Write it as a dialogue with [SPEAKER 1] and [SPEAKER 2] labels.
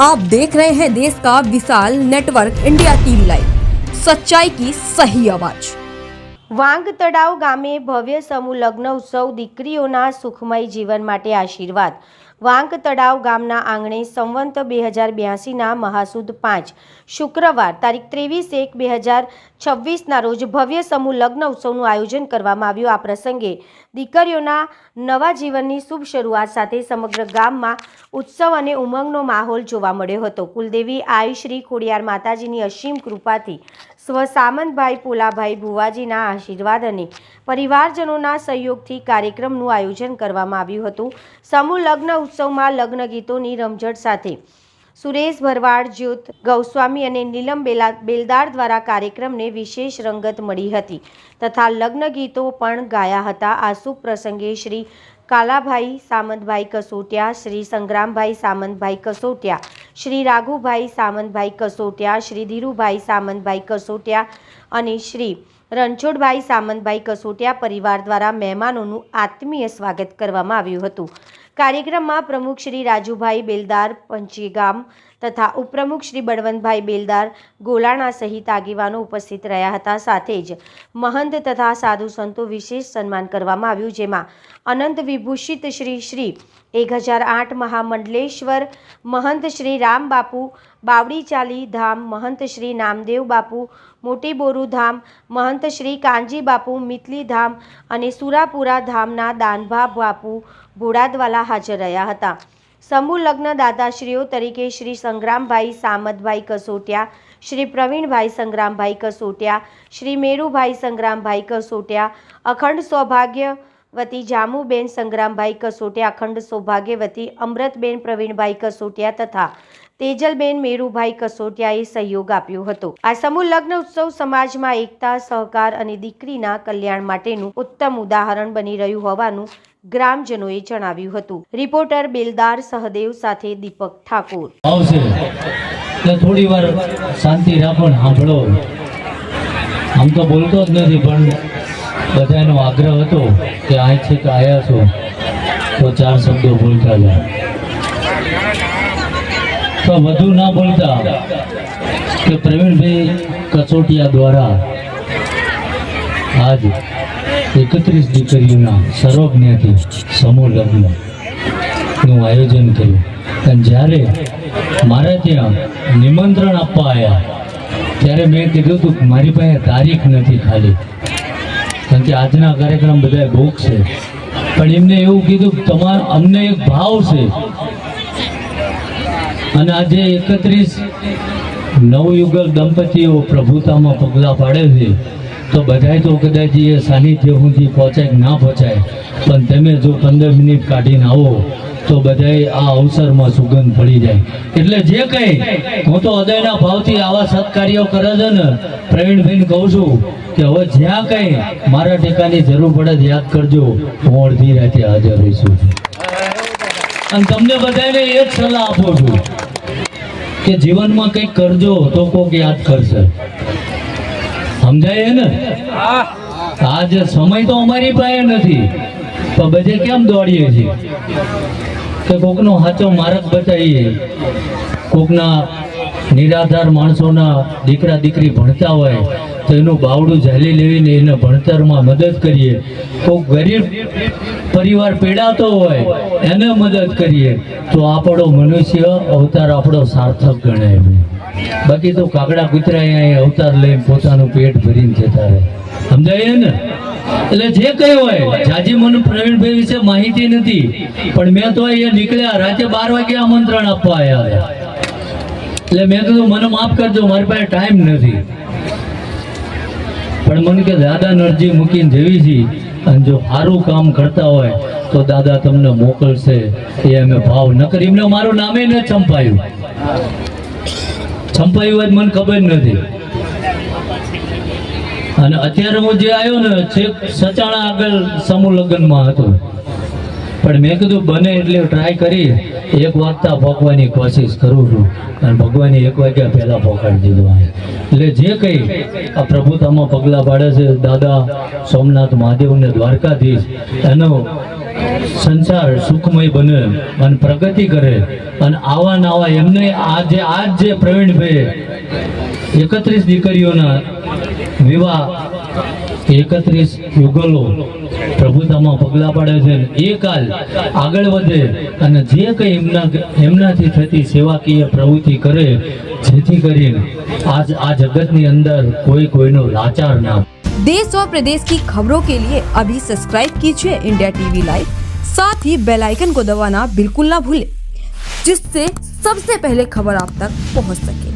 [SPEAKER 1] आप देख रहे हैं देश का विशाल नेटवर्क इंडिया टीवी लाइव सच्चाई की सही आवाज
[SPEAKER 2] વાંગ તળાવ ગામે ભવ્ય સમૂહ લગ્ન ઉત્સવ દીકરીઓના સુખમય જીવન માટે આશીર્વાદ વાંક તળાવ ગામના આંગણે સંવંત બે હજાર બ્યાસીના મહાસુદ પાંચ. શુક્રવાર તારીખ ત્રેવીસ એક બે હજાર છવ્વીસના રોજ ભવ્ય સમૂહ લગ્ન ઉત્સવનું આયોજન કરવામાં આવ્યું. આ પ્રસંગે દીકરીઓના નવા જીવનની શુભ શરૂઆત સાથે સમગ્ર ગામમાં ઉત્સવ અને ઉમંગનો માહોલ જોવા મળ્યો હતો. કુલદેવી આઈ શ્રી ખોડિયાર માતાજીની અસીમ કૃપાથી સ્વ સામંતભાઈ પોલાભાઈ ભુવાજીના આશીર્વાદ અને પરિવારજનોના સહયોગથી કાર્યક્રમનું આયોજન કરવામાં આવ્યું હતું. સમૂહ લગ્ન ઉત્સવમાં લગ્ન ગીતોની રમઝટ સાથે. સુરેશ ભરવાડ, જ્યોત ગૌસ્વામી અને નીલમ બેલા બેલદાર દ્વારા કાર્યક્રમને વિશેષ રંગત મળી હતી તથા લગ્ન ગીતો પણ ગાયા હતા. આ શુભ પ્રસંગે શ્રી કાલાભાઈ સામંતભાઈ કસોટિયા, શ્રી સંગ્રામભાઈ સામંતભાઈ કસોટિયા, શ્રી રાઘુભાઈ સામંતભાઈ કસોટિયા, શ્રી ધીરુભાઈ સામંતભાઈ કસોટિયા અને શ્રી રણછોડભાઈ સામંતભાઈ કસોટિયા પરિવાર દ્વારા મહેમાનોનું આત્મીય સ્વાગત કરવામાં આવ્યું હતું. કાર્યક્રમમાં પ્રમુખ શ્રી રાજુભાઈ બેલદાર, પંચીગામ તથા ઉપપ્રમુખ શ્રી બળવંતભાઈ બેલદાર, ગોલાણા સહિત આગેવાનો ઉપસ્થિત રહ્યા હતા. સાથે જ મહંત તથા સાધુ સંતો વિશેષ સન્માન કરવામાં આવ્યું, જેમાં અનંત વિભૂષિત શ્રી શ્રી એક હજાર આઠ મહામંડલેશ્વર, મહંત શ્રી રામ બાપુ બાવડી ચાલી ધામ મહંત શ્રી નામદેવ બાપુ, મોટી બોરુ ધામ મહંત શ્રી કાનજી બાપુ, મિતલી ધામ અને સુરાપુરા ધામના દાનભા બાપુ ભોળાદવાલા હાજર રહ્યા હતા. સમૂહ લગ્ન દાદાશ્રીઓ તરીકે શ્રી સંગ્રામભાઈ સામતભાઈ કસોટિયા, શ્રી પ્રવીણભાઈ સંગ્રામભાઈ કસોટિયા, શ્રી મેરુભાઈ સંગ્રામભાઈ કસોટિયા, અખંડ સૌભાગ્યવતી જામુબેન સંગ્રામભાઈ કસોટિયા, અખંડ સૌભાગ્યવતી અમૃતબેન પ્રવીણભાઈ કસોટિયા તથા તેજલબેન મેરુભાઈ કસોટિયાએ સહયોગ આપ્યો હતો. આ સમૂહ લગ્ન ઉત્સવ સમાજમાં એકતા, સહકાર અને દીકરીના કલ્યાણ માટેનું ઉત્તમ ઉદાહરણ બની રહ્યું હોવાનું ગ્રામજનોએ જણાવ્યું હતું. રિપોર્ટર બેલદાર સહદેવ સાથે દીપક ઠાકોર.
[SPEAKER 3] થોડી વાર શાંતિ રાખો સાંભળો. આમ તો બોલતો જ નથી, પણ બધાનો આગ્રહ હતો કે આ છે કે આવ્યા છો, તો ચાર શબ્દો બોલતા જાય તો વધુ ના બોલતા કે પ્રવીણભાઈ કચોટિયા દ્વારા આજ એકત્રીસ દીકરીઓના સર્વજ્ઞાથી સમૂહ લગ્નનું આયોજન કર્યું અને જ્યારે મારે ત્યાં નિમંત્રણ આપવા આવ્યા ત્યારે મેં કીધું હતું કે મારી પાસે તારીખ નથી ખાલી. કારણ કે આજના કાર્યક્રમ બધા ભૂખ છે. પણ એમને એવું કીધું કે તમારા અમને એક ભાવ છે. અને આજે એકત્રીસ નવયુગલ દંપતીઓ પ્રભુતામાં પગલાં પાડે છે. તો બધાય તો કદાચ એ સાનિધ્ય સુધી પહોંચાય કે ના પહોંચાય. પણ તમે જો પંદર મિનિટ કાઢીને આવો, તો બધાય આ અવસરમાં સુગંધ પડી જાય. એટલે જે કંઈ, હું તો હૃદયના ભાવથી આવા સત્કાર્યો કરે છે ને, પ્રવીણભાઈને કહું છું કે હવે જ્યાં કંઈ મારા ટેકાની જરૂર પડે યાદ કરજો, હું અડધી રાતે હાજર રહીશું. અને તમને બધાને એક સલાહ આપું છું. કે જીવનમાં કંઈક કરજો તો કોક યાદ કરશે. સમજાય ને? આજે સમય તો અમારી પાસે નથી તો બધે કેમ દોડીએ છીએ? કે કોકનો સાચો માર્ગ બતાવીએ. કોકના નિરાધાર માણસોના દીકરા દીકરી ભણતા હોય તો એનું બાવડું ઝાલી લેવીને એને ભણતરમાં મદદ કરીએ. કોક ગરીબ પરિવાર પીડાતો હોય, એને મદદ કરીએ. તો આપણો મનુષ્ય અવતાર આપણો સાર્થક ગણાય બાકી તો કાગડા કૂતરા અહીંયા અવતાર લઈને પોતાનું પેટ ભરીને જતા રહે. સમજાય ને એટલે જે કઈ હોય, જાજી મને પ્રવીણભાઈ વિશે માહિતી નથી. પણ મેં તો અહીંયા નીકળ્યા, રાતે બાર વાગે આમંત્રણ આપવા આવ્યા. એટલે મેં કીધું, મને માફ કરજો, મારી પાસે ટાઈમ નથી. પણ મને કે, દાદા અરજી મૂકીને જેવી છે અને જો સારું કામ કરતા હોય, તો દાદા તમને મોકલશે. એ અમે ભાવ ન કરી. એમને મારું નામે ન ચંપાયું. છંપાયું હોય મને ખબર નથી. અને અત્યારે હું જે આવ્યો ને, છેક સચાણા આગળ સમૂહ લગ્નમાં હતો. પણ મેં કીધું, બને એટલે ટ્રાય કરી, એક વાગતા ભોગવાની કોશિશ કરું છું. અને ભગવાને એક વાગ્યા પહેલાં પહોંચાડી દીધું એટલે જે કંઈ આ પ્રભુતામાં પગલાં પાડે છે, દાદા સોમનાથ મહાદેવને દ્વારકાધીશ, એનો સંસાર સુખમય બને અને પ્રગતિ કરે અને આવા નવા એમને આજે, આજ જે પ્રવીણભાઈ એકત્રીસ દીકરીઓના વિવાહ એકત્રીસ યુગલો પ્રભુતામાં પગલા પાડે છે અને એ કાલ આગળ વધે અને જે કંઈ એમના એમનાથી થતી સેવાકીય પ્રવૃત્તિ કરે જેથી કરીને આજ આ જગતની અંદર કોઈ કોઈનો લાચાર ના
[SPEAKER 1] देश और प्रदेश की खबरों के लिए अभी सब्सक्राइब कीजिए इंडिया टीवी लाइव साथ ही बेल आइकन को दबाना बिल्कुल ना भूलें जिससे सबसे पहले खबर आप तक पहुंच सके